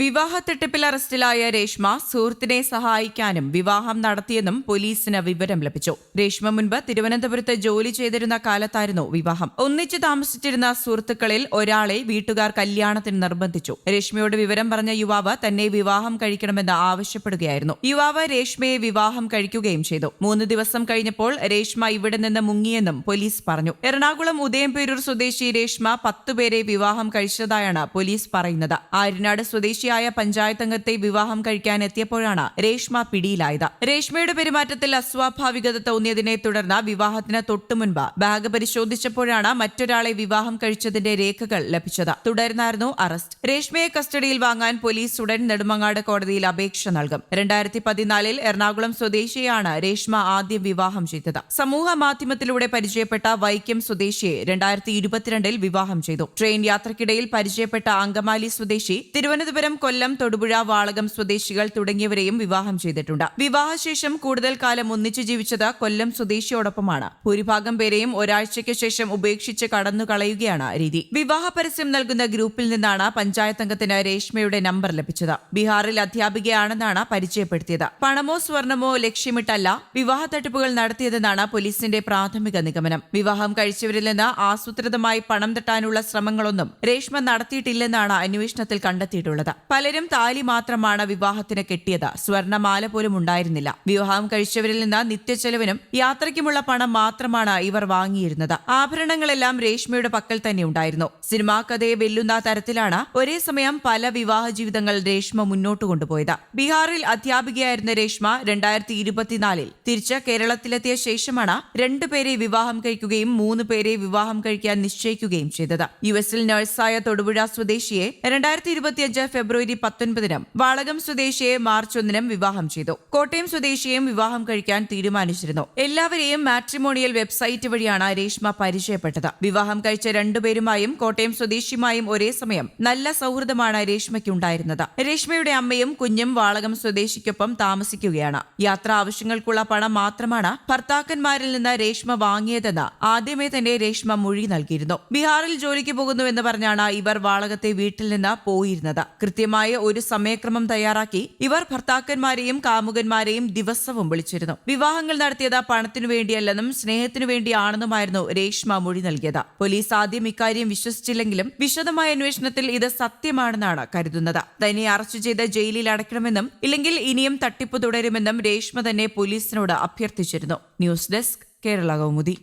വിവാഹ തട്ടിപ്പിൽ അറസ്റ്റിലായ രേഷ്മ സുഹൃത്തിനെ സഹായിക്കാനും വിവാഹം നടത്തിയെന്നും പോലീസിന് വിവരം ലഭിച്ചു. രേഷ്മ മുൻപ് തിരുവനന്തപുരത്ത് ജോലി ചെയ്തിരുന്ന കാലത്തായിരുന്നു വിവാഹം. ഒന്നിച്ചു താമസിച്ചിരുന്ന സുഹൃത്തുക്കളിൽ ഒരാളെ വീട്ടുകാർ കല്യാണത്തിന് നിർബന്ധിച്ചു. രേഷ്മയോട് വിവരം പറഞ്ഞ യുവാവ് തന്നെ വിവാഹം കഴിക്കണമെന്ന് ആവശ്യപ്പെടുകയായിരുന്നു. യുവാവ് രേഷ്മയെ വിവാഹം കഴിക്കുകയും ചെയ്തു. മൂന്ന് ദിവസം കഴിഞ്ഞപ്പോൾ രേഷ്മ ഇവിടെ നിന്ന് മുങ്ങിയെന്നും പോലീസ് പറഞ്ഞു. എറണാകുളം ഉദയംപേരൂർ സ്വദേശി രേഷ്മ പത്തുപേരെ വിവാഹം കഴിച്ചതായാണ് പോലീസ് പറയുന്നത്. ആര്യനാട് സ്വദേശിയായ പഞ്ചായത്ത് അംഗത്തെ വിവാഹം കഴിക്കാൻ എത്തിയപ്പോഴാണ് രേഷ്മ പിടിയിലായത്. രേഷ്മയുടെ പെരുമാറ്റത്തിൽ അസ്വാഭാവികത തോന്നിയതിനെ തുടർന്ന് വിവാഹത്തിന് തൊട്ടുമുൻപ് ബാഗ് പരിശോധിച്ചപ്പോഴാണ് മറ്റൊരാളെ വിവാഹം കഴിച്ചതിന്റെ രേഖകൾ ലഭിച്ചത്. തുടർന്നായിരുന്നു അറസ്റ്റ്. രേഷ്മയെ കസ്റ്റഡിയിൽ വാങ്ങാൻ പോലീസ് ഉടൻ നെടുമങ്ങാട് കോടതിയിൽ അപേക്ഷ നൽകും. രണ്ടായിരത്തി പതിനാലിൽ എറണാകുളം സ്വദേശിയെയാണ് രേഷ്മ ആദ്യം വിവാഹം ചെയ്തത്. സമൂഹ മാധ്യമത്തിലൂടെ പരിചയപ്പെട്ട വൈക്കം സ്വദേശിയെ രണ്ടായിരത്തി ഇരുപത്തിരണ്ടിൽ വിവാഹം ചെയ്തു. ട്രെയിൻ യാത്രക്കിടയിൽ പരിചയപ്പെട്ട അങ്കമാലി സ്വദേശി തിരുവനന്തപുരം കൊല്ലം തൊടുപുഴ വാളകം സ്വദേശികൾ തുടങ്ങിയവരെയും വിവാഹം ചെയ്തിട്ടുണ്ട്. വിവാഹശേഷം കൂടുതൽ കാലം ഒന്നിച്ചു ജീവിച്ചത് കൊല്ലം സ്വദേശിയോടൊപ്പമാണ്. ഭൂരിഭാഗം പേരെയും ഒരാഴ്ചയ്ക്ക് ശേഷം ഉപേക്ഷിച്ച് കടന്നു കളയുകയാണ് രീതി. വിവാഹ പരസ്യം നൽകുന്ന ഗ്രൂപ്പിൽ നിന്നാണ് പഞ്ചായത്ത് അംഗത്തിന് രേഷ്മയുടെ നമ്പർ ലഭിച്ചത്. ബീഹാറിൽ അധ്യാപികയാണെന്നാണ് പരിചയപ്പെടുത്തിയത്. പണമോ സ്വർണമോ ലക്ഷ്യമിട്ടല്ല വിവാഹ തട്ടിപ്പുകൾ നടത്തിയതെന്നാണ് പോലീസിന്റെ പ്രാഥമിക നിഗമനം. വിവാഹം കഴിച്ചവരിൽ നിന്ന് ആസൂത്രിതമായി പണം തട്ടാനുള്ള ശ്രമങ്ങളൊന്നും രേഷ്മ നടത്തിയിട്ടില്ലെന്നാണ് അന്വേഷണത്തിൽ കണ്ടെത്തിയിട്ടുള്ളത്. പലരും താലി മാത്രമാണ് വിവാഹത്തിന് കെട്ടിയത്. സ്വർണമാല പോലും ഉണ്ടായിരുന്നില്ല. വിവാഹം കഴിച്ചവരിൽ നിന്ന് നിത്യച്ചെലവിനും യാത്രയ്ക്കുമുള്ള പണം മാത്രമാണ് ഇവർ വാങ്ങിയിരുന്നത്. ആഭരണങ്ങളെല്ലാം രേഷ്മയുടെ പക്കൽ തന്നെ ഉണ്ടായിരുന്നു. സിനിമാ കഥയെ വെല്ലുന്ന തരത്തിലാണ് ഒരേ സമയം പല വിവാഹ ജീവിതങ്ങൾ രേഷ്മ മുന്നോട്ട് കൊണ്ടുപോയത്. ബീഹാറിൽ അധ്യാപികയായിരുന്ന രേഷ്മ രണ്ടായിരത്തി ഇരുപത്തിനാലിൽ തിരിച്ച് കേരളത്തിലെത്തിയ ശേഷമാണ് രണ്ടുപേരെ വിവാഹം കഴിക്കുകയും മൂന്ന് പേരെ വിവാഹം കഴിക്കാൻ നിശ്ചയിക്കുകയും ചെയ്തത്. യു എസിൽ നഴ്സായ തൊടുപുഴ സ്വദേശിയെ രണ്ടായിരത്തി ഇരുപത്തിയഞ്ച് ഫെബ്രുവരി പത്തൊൻപതിനും വാളകം സ്വദേശിയെ മാർച്ച് ഒന്നിനും വിവാഹം ചെയ്തു. കോട്ടയം സ്വദേശിയെയും വിവാഹം കഴിക്കാൻ തീരുമാനിച്ചിരുന്നു. എല്ലാവരെയും മാട്രിമോണിയൽ വെബ്സൈറ്റ് വഴിയാണ് രേഷ്മ പരിചയപ്പെട്ടത്. വിവാഹം കഴിച്ച രണ്ടുപേരുമായും കോട്ടയം സ്വദേശിയുമായും ഒരേ സമയം നല്ല സൗഹൃദമാണ് രേഷ്മയ്ക്കുണ്ടായിരുന്നത്. രേഷ്മയുടെ അമ്മയും കുഞ്ഞും വാളകം സ്വദേശിക്കൊപ്പം താമസിക്കുകയാണ്. യാത്രാ ആവശ്യങ്ങൾക്കുള്ള പണം മാത്രമാണ് ഭർത്താക്കന്മാരിൽ നിന്ന് രേഷ്മ വാങ്ങിയതെന്ന് ആദ്യമേ തന്നെ രേഷ്മ മൊഴി നൽകിയിരുന്നു. ബീഹാറിൽ ജോലിക്ക് പോകുന്നുവെന്ന് പറഞ്ഞാണ് ഇവർ വാളകത്തെ വീട്ടിൽ നിന്ന് പോയിരുന്നത്. കൃത്യമായ ഒരു സമയക്രമം തയ്യാറാക്കി ഇവർ ഭർത്താക്കന്മാരെയും കാമുകന്മാരെയും ദിവസവും വിളിച്ചിരുന്നു. വിവാഹങ്ങൾ നടത്തിയത് പണത്തിനു വേണ്ടിയല്ലെന്നും സ്നേഹത്തിനു വേണ്ടിയാണെന്നുമായിരുന്നു രേഷ്മ മൊഴി നൽകിയത്. പോലീസ് ആദ്യം ഇക്കാര്യം വിശ്വസിച്ചില്ലെങ്കിലും വിശദമായ അന്വേഷണത്തിൽ ഇത് സത്യമാണെന്നാണ് കരുതുന്നത്. തന്നെ അറസ്റ്റ് ചെയ്ത് ജയിലിൽ അടയ്ക്കണമെന്നും ഇല്ലെങ്കിൽ ഇനിയും തട്ടിപ്പ് തുടരുമെന്നും രേഷ്മ തന്നെ പോലീസിനോട് അഭ്യർത്ഥിച്ചിരുന്നു. News desk Kerala Kaumudi.